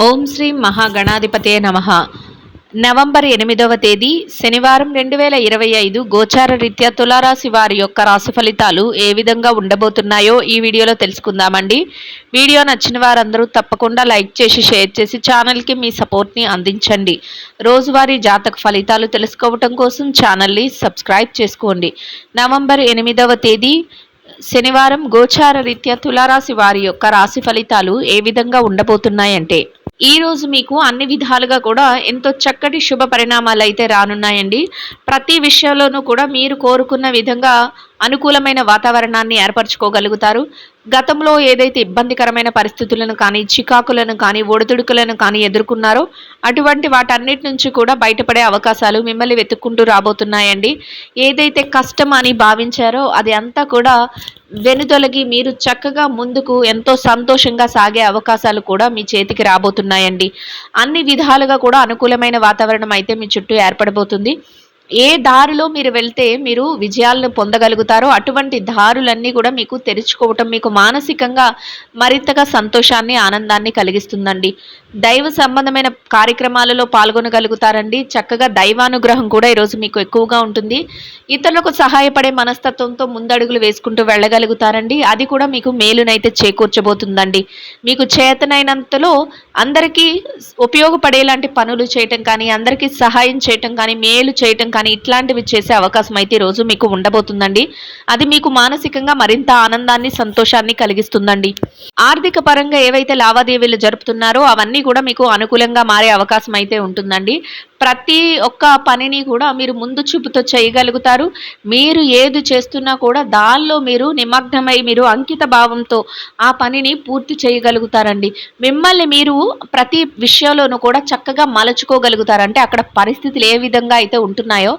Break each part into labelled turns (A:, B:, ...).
A: ఓం శ్రీ మహాగణాధిపతే నమ. నవంబర్ ఎనిమిదవ తేదీ శనివారం రెండు వేల ఇరవై ఐదు గోచార రీత్యా తులారాశి వారి యొక్క రాశి ఫలితాలు ఏ విధంగా ఉండబోతున్నాయో ఈ వీడియోలో తెలుసుకుందామండి. వీడియో నచ్చిన వారందరూ తప్పకుండా లైక్ చేసి షేర్ చేసి ఛానల్కి మీ సపోర్ట్ని అందించండి. రోజువారీ జాతక ఫలితాలు తెలుసుకోవటం కోసం ఛానల్ని సబ్స్క్రైబ్ చేసుకోండి. నవంబర్ ఎనిమిదవ తేదీ శనివారం గోచార రీత్యా తులారాశి వారి యొక్క రాశి ఫలితాలు ఏ విధంగా ఉండబోతున్నాయంటే ఈ రోజు మీకు అన్ని విధాలుగా కూడా ఎంతో చక్కటి శుభ పరిణామాలు అయితే రానున్నాయండి. ప్రతి విషయంలోనూ కూడా మీరు కోరుకున్న విధంగా అనుకూలమైన వాతావరణాన్ని ఏర్పరచుకోగలుగుతారు. గతంలో ఏదైతే ఇబ్బందికరమైన పరిస్థితులను కానీ చికాకులను కానీ ఒడిదుడుకులను కానీ ఎదుర్కొన్నారో అటువంటి వాటన్నిటి నుంచి కూడా బయటపడే అవకాశాలు మిమ్మల్ని వెతుక్కుంటూ రాబోతున్నాయండి. ఏదైతే కష్టం అని భావించారో అది అంతా కూడా వెనుదొలగి మీరు చక్కగా ముందుకు ఎంతో సంతోషంగా సాగే అవకాశాలు కూడా మీ చేతికి రాబోతున్నాయండి. అన్ని విధాలుగా కూడా అనుకూలమైన వాతావరణం అయితే మీ చుట్టూ ఏర్పడబోతుంది. ఏ దారిలో మీరు వెళ్తే మీరు విజయాలను పొందగలుగుతారో అటువంటి దారులన్నీ కూడా మీకు తెరుచుకోవటం మీకు మానసికంగా మరింతగా సంతోషాన్ని ఆనందాన్ని కలిగిస్తుందండి. దైవ సంబంధమైన కార్యక్రమాలలో పాల్గొనగలుగుతారండి. చక్కగా దైవానుగ్రహం కూడా ఈరోజు మీకు ఎక్కువగా ఉంటుంది. ఇతరులకు సహాయపడే మనస్తత్వంతో ముందడుగులు వేసుకుంటూ వెళ్ళగలుగుతారండి. అది కూడా మీకు మేలునైతే చేకూర్చబోతుందండి. మీకు చేతనైనంతలో అందరికీ ఉపయోగపడేలాంటి పనులు చేయటం కానీ అందరికీ సహాయం చేయటం కానీ మేలు చేయటం కానీ ఇట్లాంటివి చేసే అవకాశం అయితే ఈరోజు మీకు ఉండబోతుందండి. అది మీకు మానసికంగా మరింత ఆనందాన్ని సంతోషాన్ని కలిగిస్తుందండి. ఆర్థిక పరంగా ఏవైతే లావాదేవీలు జరుపుతున్నారో అవన్నీ కూడా మీకు అనుకూలంగా మారే అవకాశం అయితే ఉంటుందండి. ప్రతి ఒక్క పనిని కూడా మీరు ముందు చూపుతో చేయగలుగుతారు. మీరు ఏది చేస్తున్నా కూడా దానిలో మీరు నిమగ్నమై మీరు అంకిత భావంతో ఆ పనిని పూర్తి చేయగలుగుతారండి. మిమ్మల్ని మీరు ప్రతి విషయంలోనూ కూడా చక్కగా మలచుకోగలుగుతారు. అంటే అక్కడ పరిస్థితులు ఏ విధంగా అయితే ఉంటున్నాయో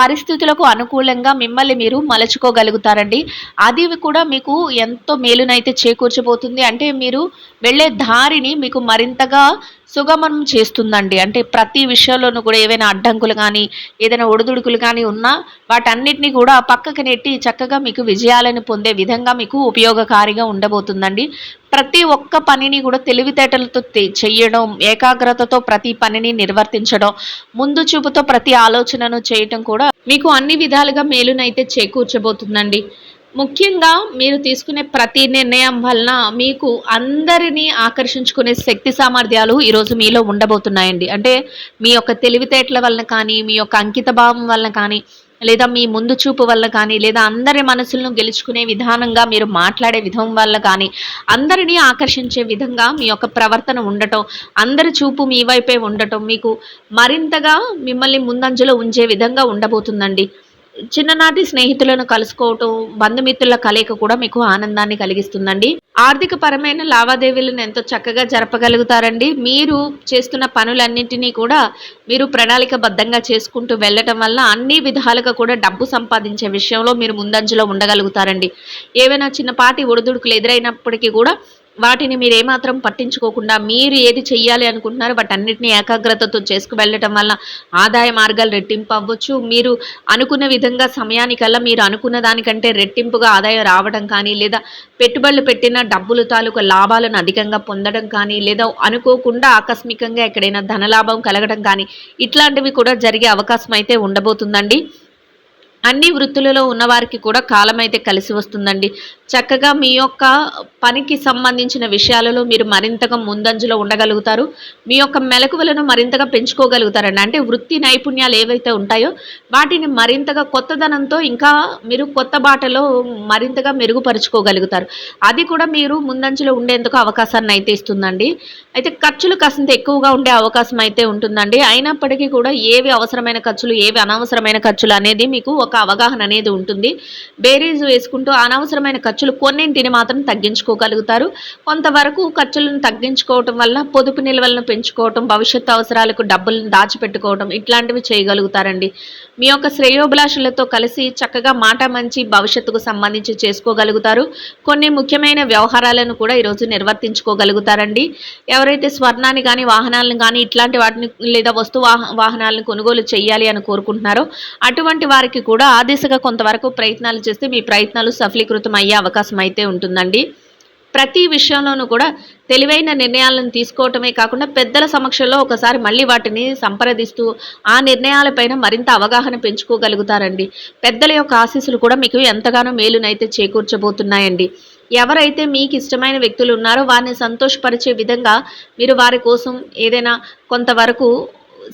A: పరిస్థితులకు అనుకూలంగా మిమ్మల్ని మీరు మలచుకోగలుగుతారండి. అది కూడా మీకు ఎంతో మేలునైతే చేకూర్చబోతుంది. అంటే మీరు వెళ్ళే దారిని మీకు మరింతగా సుగమం చేస్తుందండి. అంటే ప్రతి విషయంలోనూ కూడా ఏవైనా అడ్డంకులు కానీ ఏదైనా ఒడిదుడుకులు కానీ ఉన్నా వాటన్నిటిని కూడా పక్కకు నెట్టి చక్కగా మీకు విజయాలను పొందే విధంగా మీకు ఉపయోగకారిగా ఉండబోతుందండి. ప్రతి ఒక్క పనిని కూడా తెలివితేటలతో చేయడం ఏకాగ్రతతో ప్రతి పనిని నిర్వర్తించడం ముందు చూపుతో ప్రతి ఆలోచనను చేయటం కూడా మీకు అన్ని విధాలుగా మేలునైతే చేకూర్చబోతుందండి. ముఖ్యంగా మీరు తీసుకునే ప్రతి నిర్ణయం వలన మీకు అందరినీ ఆకర్షించుకునే శక్తి సామర్థ్యాలు ఈరోజు మీలో ఉండబోతున్నాయండి. అంటే మీ యొక్క తెలివితేటల వలన కానీ మీ యొక్క అంకిత భావం వలన కానీ లేదా మీ ముందు చూపు వల్ల కానీ లేదా అందరి మనసులను గెలుచుకునే విధానంగా మీరు మాట్లాడే విధం వల్ల కానీ అందరినీ ఆకర్షించే విధంగా మీ యొక్క ప్రవర్తన ఉండటం అందరి చూపు మీ వైపే ఉండటం మీకు మరింతగా మిమ్మల్ని ముందంజలో ఉంచే విధంగా ఉండబోతుందండి. చిన్ననాటి స్నేహితులను కలుసుకోవటం బంధుమిత్రుల కలయిక కూడా మీకు ఆనందాన్ని కలిగిస్తుందండి. ఆర్థిక పరమైన లావాదేవీలను ఎంతో చక్కగా జరపగలుగుతారండి. మీరు చేస్తున్న పనులన్నింటినీ కూడా మీరు ప్రణాళికబద్ధంగా చేసుకుంటూ వెళ్ళటం వల్ల అన్ని విధాలుగా కూడా డబ్బు సంపాదించే విషయంలో మీరు ముందంజలో ఉండగలుగుతారండి. ఏవైనా చిన్నపాటి ఒడిదుడుకులు ఎదురైనప్పటికీ కూడా వాటిని మీరు ఏమాత్రం పట్టించుకోకుండా మీరు ఏది చెయ్యాలి అనుకుంటున్నారో వాటన్నిటిని ఏకాగ్రతతో చేసుకు వెళ్ళటం వల్ల ఆదాయ మార్గాలు రెట్టింపు అవ్వచ్చు. మీరు అనుకున్న విధంగా సమయానికల్లా మీరు అనుకున్న దానికంటే రెట్టింపుగా ఆదాయం రావడం కానీ లేదా పెట్టుబడులు పెట్టిన డబ్బులు తాలూకు లాభాలను అధికంగా పొందడం కానీ లేదా అనుకోకుండా ఆకస్మికంగా ఎక్కడైనా ధనలాభం కలగడం కానీ ఇట్లాంటివి కూడా జరిగే అవకాశం అయితే ఉండబోతుందండి. అన్ని వృత్తులలో ఉన్నవారికి కూడా కాలం అయితే కలిసి వస్తుందండి. చక్కగా మీ యొక్క పనికి సంబంధించిన విషయాలలో మీరు మరింతగా ముందంజలో ఉండగలుగుతారు. మీ యొక్క మెలకువలను మరింతగా పెంచుకోగలుగుతారండి. అంటే వృత్తి నైపుణ్యాలు ఏవైతే ఉంటాయో వాటిని మరింతగా కొత్తదనంతో ఇంకా మీరు కొత్త బాటలో మరింతగా మెరుగుపరుచుకోగలుగుతారు. అది కూడా మీరు ముందంజలో ఉండేందుకు అవకాశాన్ని అయితే ఇస్తుందండి. అయితే ఖర్చులు కాసింత ఎక్కువగా ఉండే అవకాశం అయితే ఉంటుందండి. అయినప్పటికీ కూడా ఏవి అవసరమైన ఖర్చులు ఏవి అనవసరమైన ఖర్చులు అనేది మీకు ఒక అవగాహన అనేది ఉంటుంది. బేరీజ్ వేసుకుంటూ అనవసరమైన ఖర్చులు కొన్నింటిని మాత్రం తగ్గించుకోగలుగుతారు. కొంతవరకు ఖర్చులను తగ్గించుకోవటం వల్ల పొదుపు నిల్వలను పెంచుకోవటం భవిష్యత్తు అవసరాలకు డబ్బులను దాచిపెట్టుకోవటం ఇట్లాంటివి చేయగలుగుతారండి. మీ యొక్క శ్రేయోభిలాషులతో కలిసి చక్కగా మాట మంచి భవిష్యత్తుకు సంబంధించి చేసుకోగలుగుతారు. కొన్ని ముఖ్యమైన వ్యవహారాలను కూడా ఈరోజు నిర్వర్తించుకోగలుగుతారండి. ఎవరైతే స్వర్ణాన్ని కానీ వాహనాలను కానీ ఇట్లాంటి వాటిని లేదా వస్తు వాహనాలను కొనుగోలు చేయాలి అని కోరుకుంటున్నారో అటువంటి వారికి కూడా కూడా ఆ దిశగా కొంతవరకు ప్రయత్నాలు చేస్తే మీ ప్రయత్నాలు సఫలీకృతం అయ్యే అవకాశం అయితే ఉంటుందండి. ప్రతి విషయంలోనూ కూడా తెలివైన నిర్ణయాలను తీసుకోవటమే కాకుండా పెద్దల సమక్షంలో ఒకసారి మళ్ళీ వాటిని సంప్రదిస్తూ ఆ నిర్ణయాలపైన మరింత అవగాహన పెంచుకోగలుగుతారండి. పెద్దల యొక్క ఆశీస్సులు కూడా మీకు ఎంతగానో మేలునైతే చేకూర్చబోతున్నాయండి. ఎవరైతే మీకు ఇష్టమైన వ్యక్తులు ఉన్నారో వారిని సంతోషపరిచే విధంగా మీరు వారి కోసం ఏదైనా కొంతవరకు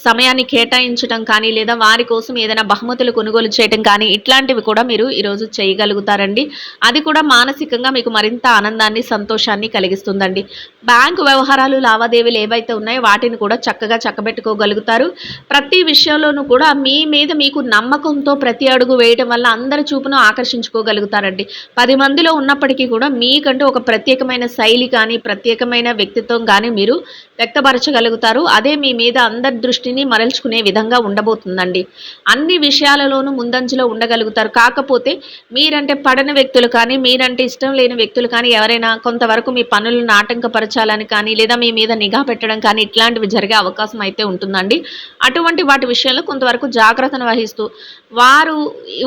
A: సమయాన్ని కేటాయించడం కానీ లేదా వారి కోసం ఏదైనా బహుమతులు కొనుగోలు చేయడం కానీ ఇట్లాంటివి కూడా మీరు ఈరోజు చేయగలుగుతారండి. అది కూడా మానసికంగా మీకు మరింత ఆనందాన్ని సంతోషాన్ని కలిగిస్తుందండి. బ్యాంకు వ్యవహారాలు లావాదేవీలు ఏవైతే ఉన్నాయో వాటిని కూడా చక్కగా చక్కబెట్టుకోగలుగుతారు. ప్రతి విషయంలోనూ కూడా మీ మీద మీకు నమ్మకంతో ప్రతి అడుగు వేయడం వల్ల అందరి చూపును ఆకర్షించుకోగలుగుతారండి. పది మందిలో ఉన్నప్పటికీ కూడా మీకంటూ ఒక ప్రత్యేకమైన శైలి కానీ ప్రత్యేకమైన వ్యక్తిత్వం కానీ మీరు వ్యక్తపరచగలుగుతారు. అదే మీ మీద అందరి దృష్టిని మరల్చుకునే విధంగా ఉండబోతుందండి. అన్ని విషయాలలోనూ ముందంజలో ఉండగలుగుతారు. కాకపోతే మీరంటే పడని వ్యక్తులు కానీ మీరంటే ఇష్టం లేని వ్యక్తులు కానీ ఎవరైనా కొంతవరకు మీ పనులను ఆటంకపరచాలని కానీ లేదా మీ మీద నిఘా పెట్టడం కానీ ఇట్లాంటివి జరిగే అవకాశం అయితే ఉంటుందండి. అటువంటి వాటి విషయంలో కొంతవరకు జాగ్రత్తను వహిస్తూ వారు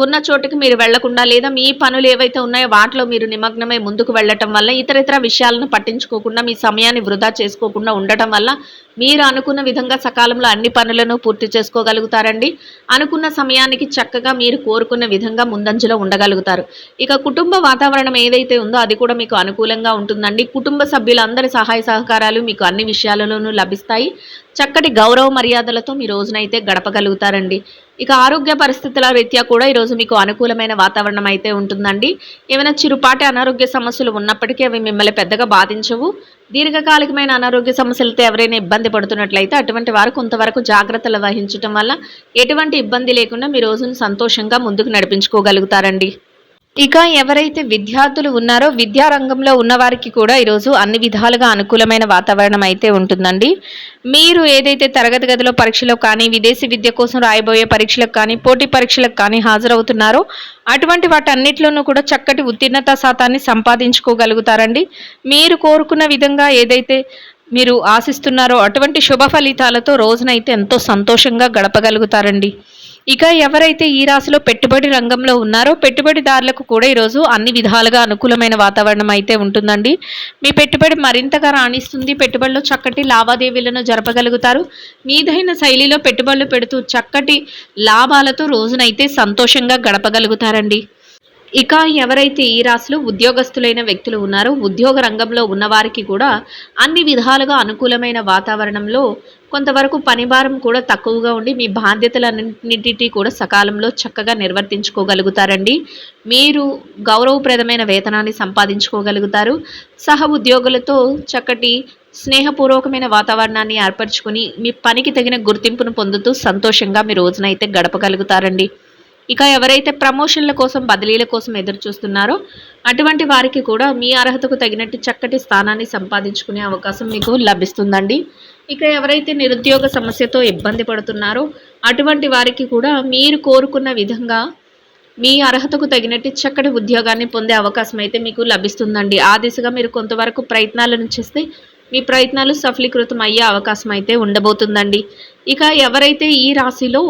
A: ఉన్న చోటుకి మీరు వెళ్ళకుండా లేదా మీ పనులు ఏవైతే ఉన్నాయో వాటిలో మీరు నిమగ్నమై ముందుకు వెళ్ళటం వల్ల ఇతర ఇతర విషయాలను పట్టించుకోకుండా మీ సమయాన్ని వృధా చేసుకోకుండా ఉండటం వల్ల మీరు అనుకున్న విధంగా సకాలంలో అన్ని పనులను పూర్తి చేసుకోగలుగుతారండి? అనుకున్న సమయానికి చక్కగా మీరు కోరుకున్న విధంగా ముందంజలో ఉండగలుగుతారు. ఇక కుటుంబ వాతావరణం ఏదైతే ఉందో అది కూడా మీకు అనుకూలంగా ఉంటుందండి. కుటుంబ సభ్యులందరి సహాయ సహకారాలు మీకు అన్ని విషయాలలోనూ లభిస్తాయి. చక్కటి గౌరవ మర్యాదలతో మీ రోజునైతే గడపగలుగుతారండి. ఇక ఆరోగ్య పరిస్థితుల రీత్యా కూడా ఈరోజు మీకు అనుకూలమైన వాతావరణం అయితే ఉంటుందండి. ఏమైనా చిరుపాటి అనారోగ్య సమస్యలు ఉన్నప్పటికీ అవి మిమ్మల్ని పెద్దగా బాధించవు. దీర్ఘకాలికమైన అనారోగ్య సమస్యలతో ఎవరైనా ఇబ్బంది పడుతున్నట్లయితే అటువంటి వారు కొంతవరకు జాగ్రత్తలు వహించడం వల్ల ఎటువంటి ఇబ్బంది లేకుండా మీ రోజును సంతోషంగా ముందుకు నడిపించుకోగలుగుతారండి. ఇక ఎవరైతే విద్యార్థులు ఉన్నారో విద్యారంగంలో ఉన్నవారికి కూడా ఈరోజు అన్ని విధాలుగా అనుకూలమైన వాతావరణం అయితే ఉంటుందండి. మీరు ఏదైతే తరగతి గదిలో పరీక్షలకు కానీ విదేశీ విద్య కోసం రాయబోయే పరీక్షలకు కానీ పోటీ పరీక్షలకు కానీ హాజరవుతున్నారో అటువంటి వాటన్నిటిలోనూ కూడా చక్కటి ఉత్తీర్ణత శాతాన్ని సంపాదించుకోగలుగుతారండి. మీరు కోరుకున్న విధంగా ఏదైతే మీరు ఆశిస్తున్నారో అటువంటి శుభ ఫలితాలతో రోజునైతే ఎంతో సంతోషంగా గడపగలుగుతారండి. ఇక ఎవరైతే ఈ రాశిలో పెట్టుబడి రంగంలో ఉన్నారో పెట్టుబడిదారులకు కూడా ఈరోజు అన్ని విధాలుగా అనుకూలమైన వాతావరణం అయితే ఉంటుందండి. మీ పెట్టుబడి మరింతగా రాణిస్తుంది. పెట్టుబడిలో చక్కటి లావాదేవీలను జరపగలుగుతారు. మీదైన శైలిలో పెట్టుబడులు పెడుతూ చక్కటి లాభాలతో రోజునైతే సంతోషంగా గడపగలుగుతారండి. ఇక ఎవరైతే ఈ రాశిలో ఉద్యోగస్తులైన వ్యక్తులు ఉన్నారో ఉద్యోగ రంగంలో ఉన్నవారికి కూడా అన్ని విధాలుగా అనుకూలమైన వాతావరణంలో కొంతవరకు పనిభారం కూడా తక్కువగా ఉండి మీ బాధ్యతలన్నింటినీ కూడా సకాలంలో చక్కగా నిర్వర్తించుకోగలుగుతారండి. మీరు గౌరవప్రదమైన వేతనాన్ని సంపాదించుకోగలుగుతారు. సహ ఉద్యోగులతో చక్కటి స్నేహపూర్వకమైన వాతావరణాన్ని ఏర్పరచుకుని మీ పనికి తగిన గుర్తింపును పొందుతూ సంతోషంగా మీ రోజునైతే గడపగలుగుతారండి. ఇక ఎవరైతే ప్రమోషన్ల కోసం బదిలీల కోసం ఎదురు చూస్తున్నారో అటువంటి వారికి కూడా మీ అర్హతకు తగినట్టు చక్కటి స్థానాన్ని సంపాదించుకునే అవకాశం మీకు లభిస్తుందండి. ఇక ఎవరైతే నిరుద్యోగ సమస్యతో ఇబ్బంది పడుతున్నారో అటువంటి వారికి కూడా మీరు కోరుకున్న విధంగా మీ అర్హతకు తగినట్టు చక్కటి ఉద్యోగాన్ని పొందే అవకాశం అయితే మీకు లభిస్తుందండి. ఆ దిశగా మీరు కొంతవరకు ప్రయత్నాలను చేస్తే మీ ప్రయత్నాలు సఫలీకృతం అయ్యే అవకాశం అయితే ఉండబోతుందండి. ఇక ఎవరైతే ఈ రాశిలో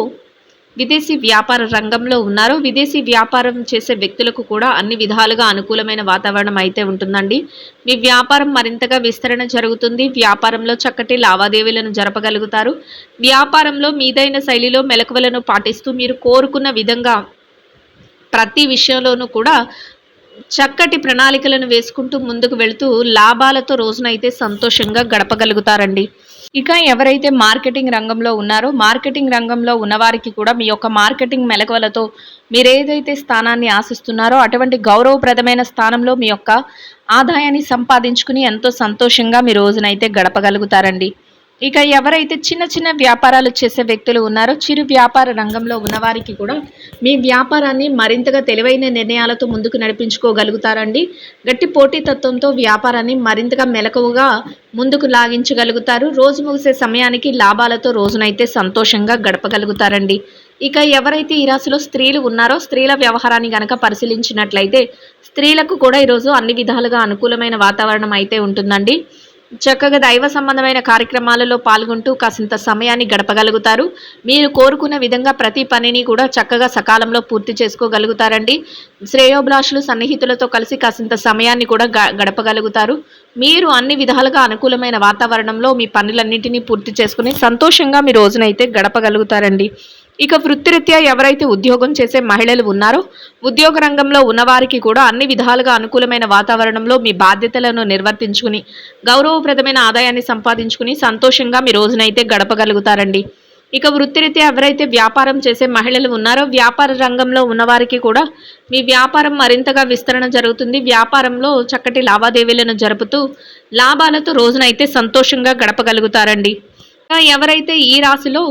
A: విదేశీ వ్యాపార రంగంలో ఉన్నారో. విదేశీ వ్యాపారం చేసే వ్యక్తులకు కూడా అన్ని విధాలుగా అనుకూలమైన వాతావరణం అయితే ఉంటుందండి. మీ వ్యాపారం మరింతగా విస్తరణ జరుగుతుంది. వ్యాపారంలో చక్కటి లావాదేవీలను జరపగలుగుతారు. వ్యాపారంలో మీదైన శైలిలో మెలకువలను పాటిస్తూ మీరు కోరుకున్న విధంగా ప్రతి విషయంలోనూ కూడా చక్కటి ప్రణాళికలను వేసుకుంటూ ముందుకు వెళుతూ లాభాలతో రోజునైతే సంతోషంగా గడపగలుగుతారండి. ఇక ఎవరైతే మార్కెటింగ్ రంగంలో ఉన్నారో మార్కెటింగ్ రంగంలో ఉన్నవారికి కూడా మీ యొక్క మార్కెటింగ్ మెలకువలతో మీరు ఏదైతే స్థానాన్ని ఆశిస్తున్నారో అటువంటి గౌరవప్రదమైన స్థానంలో మీ యొక్క ఆదాయాన్ని సంపాదించుకుని ఎంతో సంతోషంగా మీ రోజునైతే గడపగలుగుతారండి. ఇక ఎవరైతే చిన్న చిన్న వ్యాపారాలు చేసే వ్యక్తులు ఉన్నారో చిరు వ్యాపార రంగంలో ఉన్నవారికి కూడా మీ వ్యాపారాన్ని మరింతగా తెలివైన నిర్ణయాలతో ముందుకు నడిపించుకోగలుగుతారండి. గట్టి పోటీతత్వంతో వ్యాపారాన్ని మరింతగా మెలకువగా ముందుకు లాగించగలుగుతారు. రోజు ముగిసే సమయానికి లాభాలతో రోజునైతే సంతోషంగా గడపగలుగుతారండి. ఇక ఎవరైతే ఈ రాశిలో స్త్రీలు ఉన్నారో స్త్రీల వ్యవహారాన్ని గనక పరిశీలించినట్లయితే స్త్రీలకు కూడా ఈరోజు అన్ని విధాలుగా అనుకూలమైన వాతావరణం అయితే ఉంటుందండి. చక్కగా దైవ సంబంధమైన కార్యక్రమాలలో పాల్గొంటూ కాసింత సమయాన్ని గడపగలుగుతారు. మీరు కోరుకున్న విధంగా ప్రతి పనిని కూడా చక్కగా సకాలంలో పూర్తి చేసుకోగలుగుతారండి. శ్రేయోభిలాషులు సన్నిహితులతో కలిసి కాసింత సమయాన్ని కూడా గ- గడపగలుగుతారు. మీరు అన్ని విధాలుగా అనుకూలమైన వాతావరణంలో మీ పనులన్నింటినీ పూర్తి చేసుకుని సంతోషంగా మీ రోజునైతే గడపగలుగుతారండి. ఇక వృత్తిరీత్యా ఎవరైతే ఉద్యోగం చేసే మహిళలు ఉన్నారో ఉద్యోగ రంగంలో ఉన్నవారికి కూడా అన్ని విధాలుగా అనుకూలమైన వాతావరణంలో మీ బాధ్యతలను నిర్వర్తించుకుని గౌరవప్రదమైన ఆదాయాన్ని సంపాదించుకుని సంతోషంగా మీ రోజునైతే గడపగలుగుతారండి. ఇక వృత్తిరీత్యా ఎవరైతే వ్యాపారం చేసే మహిళలు ఉన్నారో వ్యాపార రంగంలో ఉన్నవారికి కూడా మీ వ్యాపారం మరింతగా విస్తరణ జరుగుతుంది. వ్యాపారంలో చక్కటి లావాదేవీలను జరుపుతూ లాభాలతో రోజునైతే సంతోషంగా గడపగలుగుతారండి. ఎవరైతే ఈ రాశిలో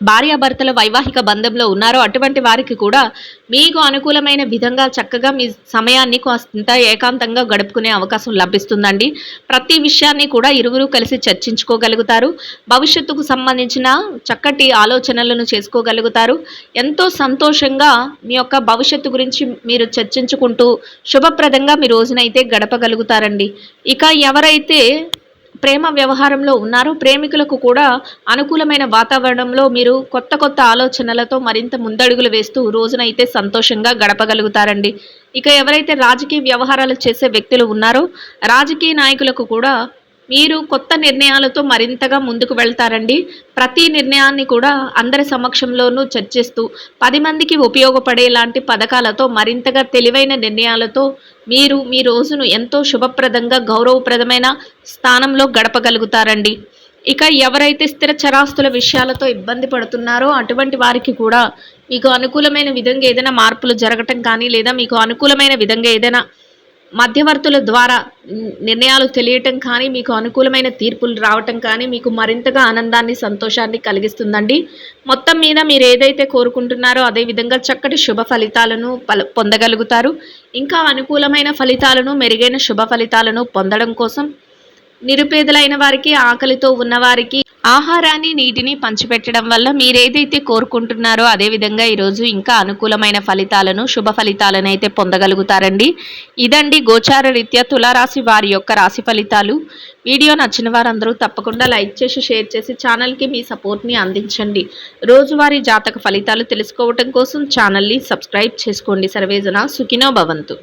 A: భార్యాభర్తల వైవాహిక బంధంలో ఉన్నారో అటువంటి వారికి కూడా మీకు అనుకూలమైన విధంగా చక్కగా మీ సమయాన్ని కొంత ఏకాంతంగా గడుపుకునే అవకాశం లభిస్తుందండి. ప్రతి విషయాన్ని కూడా ఇరువురు కలిసి చర్చించుకోగలుగుతారు. భవిష్యత్తుకు సంబంధించిన చక్కటి ఆలోచనలను చేసుకోగలుగుతారు. ఎంతో సంతోషంగా మీ యొక్క భవిష్యత్తు గురించి మీరు చర్చించుకుంటూ శుభప్రదంగా మీ రోజునైతే గడపగలుగుతారండి. ఇక ఎవరైతే ప్రేమ వ్యవహారంలో ఉన్నారు. ప్రేమికులకు కూడా అనుకూలమైన వాతావరణంలో మీరు కొత్త కొత్త ఆలోచనలతో మరింత ముందడుగులు వేస్తూ రోజునైతే సంతోషంగా గడపగలుగుతారండి. ఇక ఎవరైతే రాజకీయ వ్యవహారాలు చేసే వ్యక్తులు ఉన్నారో రాజకీయ నాయకులకు కూడా మీరు కొత్త నిర్ణయాలతో మరింతగా ముందుకు వెళ్తారండి. ప్రతి నిర్ణయాన్ని కూడా అందరి సమక్షంలోనూ చర్చిస్తూ పది మందికి ఉపయోగపడేలాంటి పథకాలతో మరింతగా తెలివైన నిర్ణయాలతో మీరు మీ రోజును ఎంతో శుభప్రదంగా గౌరవప్రదమైన స్థానంలో గడపగలుగుతారండి. ఇక ఎవరైతే స్థిర చరాస్తుల విషయాలతో ఇబ్బంది పడుతున్నారో అటువంటి వారికి కూడా మీకు అనుకూలమైన విధంగా ఏదైనా మార్పులు జరగటం కానీ లేదా మీకు అనుకూలమైన విధంగా ఏదైనా మధ్యవర్తుల ద్వారా నిర్ణయాలు తెలియటం కానీ మీకు అనుకూలమైన తీర్పులు రావటం కానీ మీకు మరింతగా ఆనందాన్ని సంతోషాన్ని కలిగిస్తుందండి. మొత్తం మీద మీరు ఏదైతే కోరుకుంటున్నారో అదే విధంగా చక్కటి శుభ ఫలితాలను పల- పొందగలుగుతారు. ఇంకా అనుకూలమైన ఫలితాలను మెరుగైన శుభ ఫలితాలను పొందడం కోసం నిరుపేదలైన వారికి ఆకలితో ఉన్నవారికి ఆహారాన్ని నీటిని పంచిపెట్టడం వల్ల మీరేదైతే కోరుకుంటున్నారో అదే విధంగా ఈరోజు ఇంకా అనుకూలమైన ఫలితాలను శుభ ఫలితాలను అయితే పొందగలుగుతారండి. ఇదండి గోచార రీత్యా తులారాశి వారి యొక్క రాశి ఫలితాలు. వీడియో నచ్చిన వారందరూ తప్పకుండా లైక్ చేసి షేర్ చేసి ఛానల్కి మీ సపోర్ట్ని అందించండి. రోజువారీ జాతక ఫలితాలు తెలుసుకోవటం కోసం ఛానల్ని సబ్స్క్రైబ్ చేసుకోండి. సర్వేజన సుఖినో భవంతు.